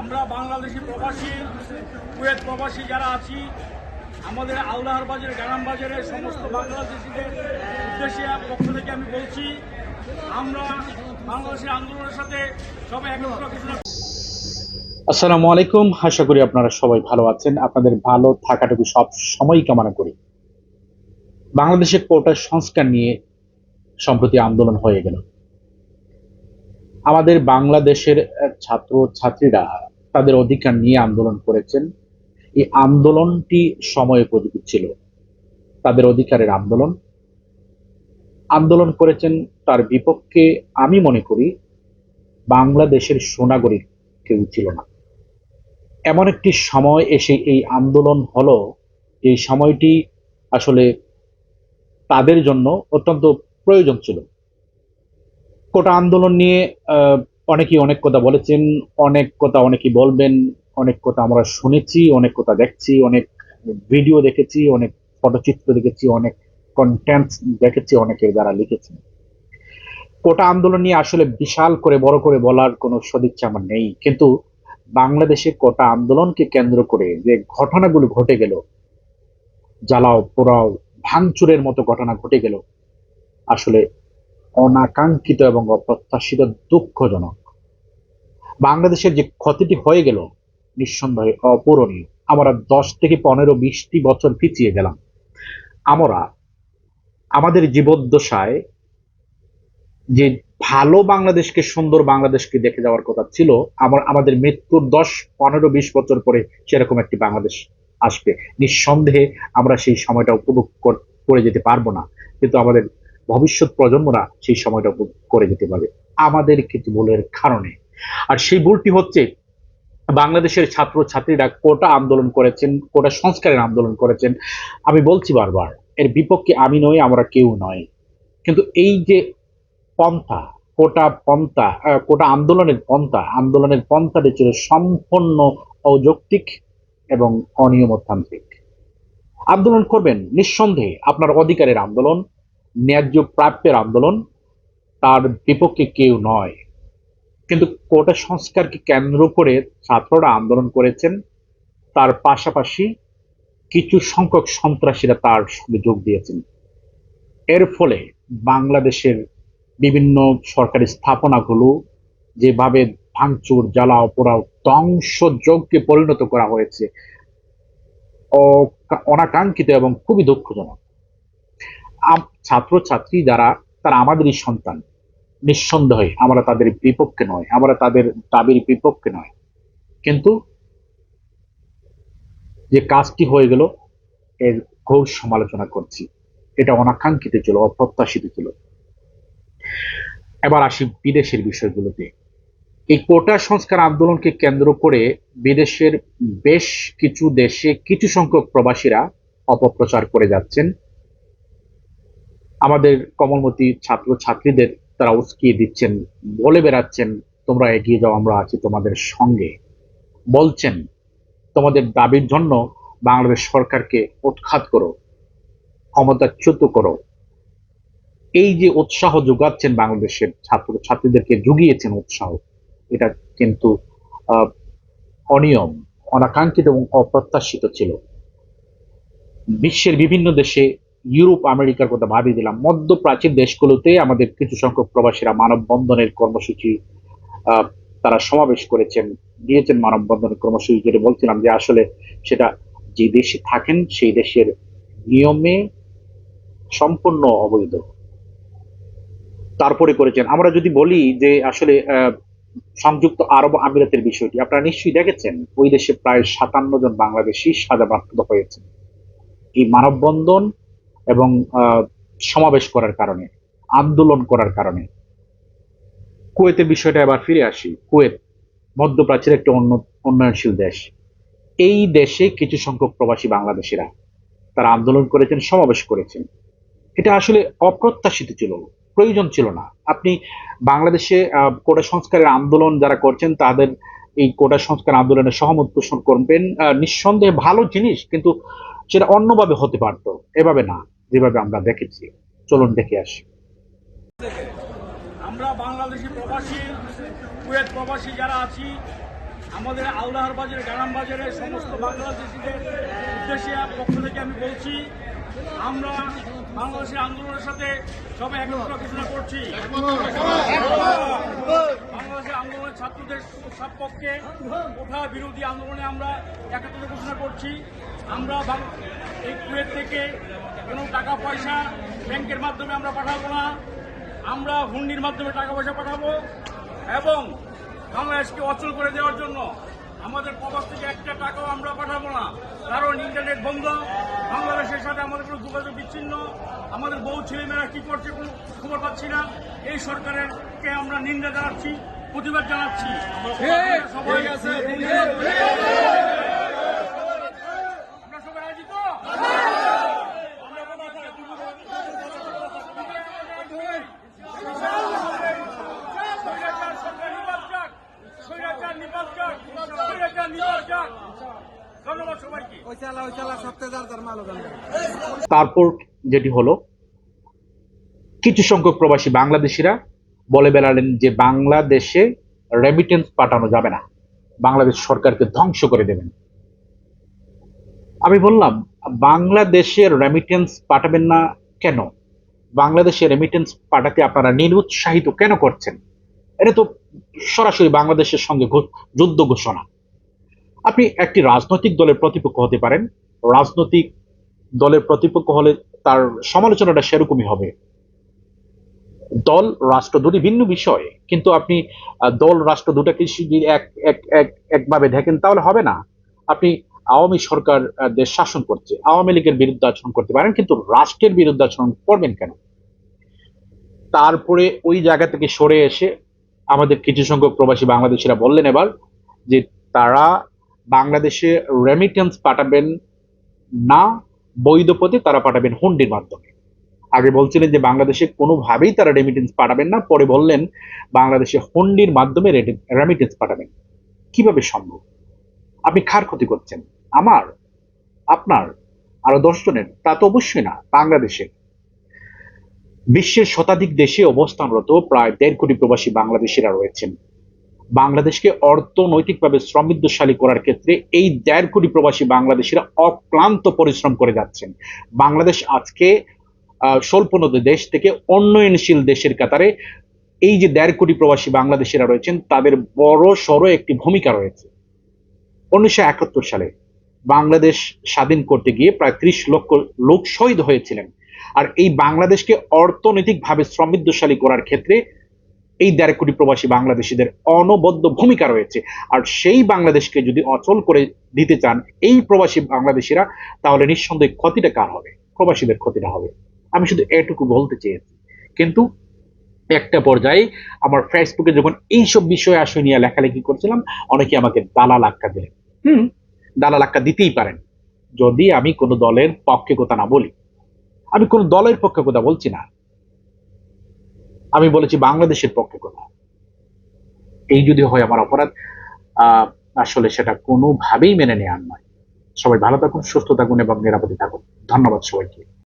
আমরা বাংলাদেশি প্রবাসী, কুয়েত প্রবাসী যারা আছি, আমাদের আউলাহার বাজারে, গ্রাম বাজারের সমস্ত বাংলাদেশিদের উদ্দেশ্যে পক্ষ থেকে আমি বলছি, আমরা বাংলাদেশের আন্দোলনের সাথে সবাই একত্র, কিছু আসসালামু আলাইকুম। আশা করি আপনারা সবাই ভালো আছেন। আপনাদের ভালো থাকাটুকু সব সময় কামনা করি। বাংলাদেশের কোটা সংস্কার নিয়ে সম্প্রতি আন্দোলন হয়ে গেল। আমাদের বাংলাদেশের ছাত্র ছাত্রীরা তাদের অধিকার নিয়ে আন্দোলন করেছেন। এই আন্দোলনটি সময় উপযোগী ছিল। তাদের অধিকারের আন্দোলন। আন্দোলন করেছেন তার বিপক্ষে আমি মনে করি বাংলাদেশের সোনাগরিক কেউ ছিল না। এমন একটি সময় এসে এই আন্দোলন হলো। এই সময়টি আসলে তাদের জন্য অত্যন্ত প্রয়োজন ছিল। কোটা আন্দোলন নিয়ে অনেকেই অনেক কথা বলেছেন, অনেক কথা অনেকেই বলবেন, অনেক কথা আমরা শুনেছি, অনেক কথা দেখছি, অনেক ভিডিও দেখেছি, অনেক ফটোচিত্র দেখেছি, অনেক কন্টেন্ট দেখেছি, অনেকের যারা লিখেছেন কোটা আন্দোলন নিয়ে আসলে বিশাল করে, বড় করে বলার কোনো সদিচ্ছা আমার নেই। কিন্তু বাংলাদেশে কোটা আন্দোলনকে কেন্দ্র করে যে ঘটনাগুলো ঘটে গেল, জ্বালাও, পোড়াও, ভাঙচুরের মতো ঘটনা ঘটে গেল, আসলে অনাকাঙ্ক্ষিত এবং অপ্রত্যাশিত দুঃখজনক। বাংলাদেশের যে ক্ষতিটি হয়ে গেল, নিঃসন্দেহে অপূরণীয়। আমরা দশ থেকে পনেরো, বিশটি বছর পিছিয়ে গেলাম। আমরা আমাদের জীবদ্দশায় যে ভালো বাংলাদেশকে, সুন্দর বাংলাদেশকে দেখে যাওয়ার কথা ছিল, আমার আমাদের মৃত্যুর দশ, পনেরো, বিশ বছর পরে সেরকম একটি বাংলাদেশ আসবে। নিঃসন্দেহে আমরা সেই সময়টা উপভোগ করে যেতে পারব না। কিন্তু আমাদের ভবিষ্যৎ প্রজন্মরা সেই সময়টা উপভোগ করে যেতে পারবে। আমাদের কিছু ভুলের কারণে। আর সেই ভুলটি হচ্ছে বাংলাদেশের ছাত্র ছাত্রীরা কোটা আন্দোলন করেছেন, কোটা সংস্কারের আন্দোলন করেছেন। আমি বলছি বারবার, এর বিপক্ষে আমি নই, আমরা কেউ নয় কিন্তু এই যে পন্থা, কোটা পন্থা কোটা আন্দোলনের পন্থা, আন্দোলনের পন্থাটি ছিল সম্পূর্ণ অযৌক্তিক এবং অনিয়মতান্ত্রিক। আন্দোলন করবেন নিঃসন্দেহে, আপনার অধিকারের আন্দোলন, ন্যায্য প্রাপ্যের আন্দোলন, তার বিপক্ষে কেউ নয়। কিন্তু কোটা সংস্কারকে কেন্দ্র করে ছাত্ররা আন্দোলন করেছেন। তার পাশাপাশি কিছু সংখ্যক সন্ত্রাসীরা তার সঙ্গে যোগ দিয়েছেন। এর ফলে বাংলাদেশের বিভিন্ন সরকারি স্থাপনাগুলো যেভাবে ভাঙচুর জ্বালাও পোড়াও ধ্বংসযজ্ঞে পরিণত করা হয়েছে অনাকাঙ্ক্ষিত এবং খুবই দুঃখজনক। ছাত্রছাত্রী যারা, তারা আমাদেরই সন্তান। নিঃসন্দেহে আমরা তাদের বিপক্ষে নয়, আমরা তাদের দাবির বিপক্ষে নয়। কিন্তু যে কাজটি হয়ে গেল, এর ঘোর সমালোচনা করছি। এটা অনাকাঙ্ক্ষিত ছিল, অপ্রত্যাশিত ছিল। এবার আসি বিদেশের বিষয়গুলোতে। এই কোটা সংস্কার আন্দোলনকে কেন্দ্র করে বিদেশের বেশ কিছু দেশে কিছু সংখ্যক প্রবাসীরা অপপ্রচার করে যাচ্ছেন। আমাদের কমলমতি ছাত্র ছাত্রীদের তারা উস্কিয়ে দিচ্ছেন, বলে বেড়াচ্ছেন, তোমরা এগিয়ে যাও, আমরা আছি তোমাদের সঙ্গে। বলছেন, তোমাদের দাবির জন্য বাংলাদেশ সরকারকে উৎখাত করো ক্ষমতাচ্যুত করো। এই যে উৎসাহ যোগাচ্ছেন বাংলাদেশের ছাত্র ছাত্রীদেরকে জুগিয়েছেন উৎসাহ, এটা কিন্তু অনিয়ম, অনাকাঙ্ক্ষিত এবং অপ্রত্যাশিত ছিল। বিশ্বের বিভিন্ন দেশে ইউরোপ, আমেরিকার কথা ভাবি দিলাম। মধ্যপ্রাচ্যের দেশগুলোতে আমাদের কিছু সংখ্যক প্রবাসীরা মানববন্ধনের কর্মসূচি তারা সমাবেশ করেছেন, দিয়েছেন মানববন্ধনের কর্মসূচি। যেটা বলছিলাম যে আসলে সেটা যে দেশে থাকেন, সেই দেশের নিয়মে সম্পূর্ণ অবৈধ। তারপরে করেছেন। আমরা যদি বলি যে আসলে সংযুক্ত আরব আমিরাতের বিষয়টি, আপনারা নিশ্চয়ই দেখেছেন, ওই দেশে প্রায় সাতান্ন জন বাংলাদেশি সাজাপ্রাপ্ত হয়েছে এই মানববন্ধন এবং সমাবেশ করার কারণে, আন্দোলন করার কারণে। কুয়েতের বিষয়টা এবার ফিরে আসি। কুয়েত, মধ্যপ্রাচ্যের একটি অন্য, উন্নয়নশীল দেশ। এই দেশে কিছু সংখ্যক প্রবাসী বাংলাদেশিরা, তারা আন্দোলন করেছেন, সমাবেশ করেছেন। এটা আসলে অপ্রত্যাশিত ছিল, প্রয়োজন ছিল না। আপনি বাংলাদেশে কোটা সংস্কারের আন্দোলন যারা করছেন, তাদের এই কোটা সংস্কার আন্দোলনে সহমত পোষণ করবেন। নিঃসন্দেহে ভালো জিনিস, কিন্তু সেটা অন্যভাবে হতে পারতো। এভাবে না, যেভাবে আমরা দেখেছি। চলুন দেখে আসি। আমরা বাংলাদেশি প্রবাসী, কুয়েত প্রবাসী যারা আছি, আমাদের আউলাহার বাজারে, গ্রাম বাজারে সমস্ত বাংলাদেশিদের উদ্দেশ্যে পক্ষ থেকে আমি বলছি, আমরা বাংলাদেশের আন্দোলনের সাথে সবাই একত্র ঘোষণা করছি। বাংলাদেশের আন্দোলনের ছাত্রদের সপক্ষে কোঠা বিরোধী আন্দোলনে আমরা একত্র ঘোষণা করছি। আমরা এই কুয়েত থেকে কোনো টাকা পয়সা ব্যাংকের মাধ্যমে আমরা পাঠাবো না। আমরা হুন্ডির মাধ্যমে টাকা পয়সা পাঠাবো এবং বাংলাদেশকে অচল করে দেওয়ার জন্য আমাদের প্রবাস থেকে একটা টাকাও আমরা পাঠাবো না। কারণ ইন্টারনেট বন্ধ বাংলাদেশের সাথে আমাদের কোনো যোগাযোগ বিচ্ছিন্ন আমাদের বউ ছেলেমেয়েরা কি করছে কোনো খবর পাচ্ছি না। এই সরকারেরকে আমরা নিন্দা জানাচ্ছি প্রতিবাদ জানাচ্ছি। সবাই আছে আমরা সবাই রাজি তো আমরা কোনো স্বৈরাচার সরকার নিবাস যাক স্বৈরাচার নিবাস যাক স্বৈরাচার নিবাস যাক ধন্যবাদ সবাইকে ওই চালা ওই চালা সপ্তাহে যার তার মালো গান তারপর যেটি হলো কিছু সংখ্যক প্রবাসী বাংলাদেশিরা বলে বেড়ালেন যে বাংলাদেশে রেমিটেন্স পাঠানো যাবে না। বাংলাদেশ সরকারকে ধ্বংস করে দেবেন। আমি বললাম বাংলাদেশের রেমিটেন্স পাঠাবেন না কেন? বাংলাদেশে রেমিটেন্স পাঠাতে আপনারা নিরুৎসাহিত কেন করছেন? এটা তো সরাসরি বাংলাদেশের সঙ্গে যুদ্ধ ঘোষণা। আপনি একটি রাজনৈতিক দলের প্রতিপক্ষ হতে পারেন। রাজনৈতিক দলের প্রতিপক্ষ হলে তার সমালোচনাটা সেরকমই হবে। দল, রাষ্ট্র দুটি ভিন্ন বিষয়। কিন্তু আপনি দল, রাষ্ট্র দুটাকে এক এক এক, একভাবে দেখেন, তাহলে হবে না। আপনি আওয়ামী সরকার দেশ শাসন করছে। আওয়ামী লীগের বিরুদ্ধে আচরণ করতে পারেন, কিন্তু রাষ্ট্রের বিরুদ্ধে আচরণ করবেন কেন? তারপরে ওই জায়গা থেকে সরে এসে আমাদের কিছু সংখ্যক প্রবাসী বাংলাদেশিরা বললেন এবার যে তারা বাংলাদেশে রেমিটেন্স পাঠাবেন না, বৈধ পথে তারা পাঠাবেন হুন্ডির মাধ্যমে। আগে বলছিলেন যে বাংলাদেশে কোনোভাবেই তারা রেমিটেন্স পাঠাবেন না, পরে বললেন বাংলাদেশে হুন্ডির মাধ্যমে রেমিটেন্স পাঠাবেন। কীভাবে সম্ভব? আপনি খার ক্ষতি করছেন? আমার? আপনার? আরও দশ জনের? তা তো অবশ্যই না বাংলাদেশে বিশ্বের শতাধিক দেশে অবস্থানরত প্রায় দেড় কোটি প্রবাসী বাংলাদেশিরা রয়েছেন। বাংলাদেশকে অর্থনৈতিকভাবে সমৃদ্ধশালী করার ক্ষেত্রে এই দেড় কোটি প্রবাসী বাংলাদেশিরা অক্লান্ত পরিশ্রম করে যাচ্ছেন। বাংলাদেশ আজকে স্বল্পোন্নত দেশ থেকে উন্নয়নশীল দেশের কাতারে এই যে দেড় কোটি প্রবাসী বাংলাদেশিরা রয়েছেন, তাদের বড় সড়ো একটি ভূমিকা রয়েছে। উনিশশো একাত্তর সালে বাংলাদেশ স্বাধীন করতে গিয়ে প্রায় ত্রিশ লক্ষ লোক শহীদ হয়েছিলেন। আর এই বাংলাদেশকে অর্থনৈতিকভাবে সমৃদ্ধশালী করার ক্ষেত্রে এই দেড় কোটি প্রবাসী বাংলাদেশিদের অনবদ্য ভূমিকা রয়েছে। আর সেই বাংলাদেশকে যদি অচল করে দিতে চান এই প্রবাসী বাংলাদেশিরা, তাহলে নিঃসন্দেহে ক্ষতিটা কার হবে? প্রবাসীদের ক্ষতিটা হবে। আমি শুধু এটুকু বলতে চেয়েছি। কিন্তু একটা পর্যায়ে আমার ফেসবুকে যখন এইসব বিষয়ে আসে নিয়ে লেখালেখি করছিলাম, অনেকে আমাকে দালাল আক্কা দিলেন। হুম, দালাল আক্কা দিতেই পারেন। যদি আমি কোনো দলের পক্ষে কথা না বলি, আমি কোনো দলের পক্ষে কথা বলছি না। আমি বলেছি বাংলাদেশের পক্ষে কথা এই যদি হয় আমার অপরাধ আসলে সেটা কোনোভাবেই মেনে নেওয়ার নয়। সবাই ভালো থাকুন, সুস্থ থাকুন এবং নিরাপদে থাকুন। ধন্যবাদ সবাইকে।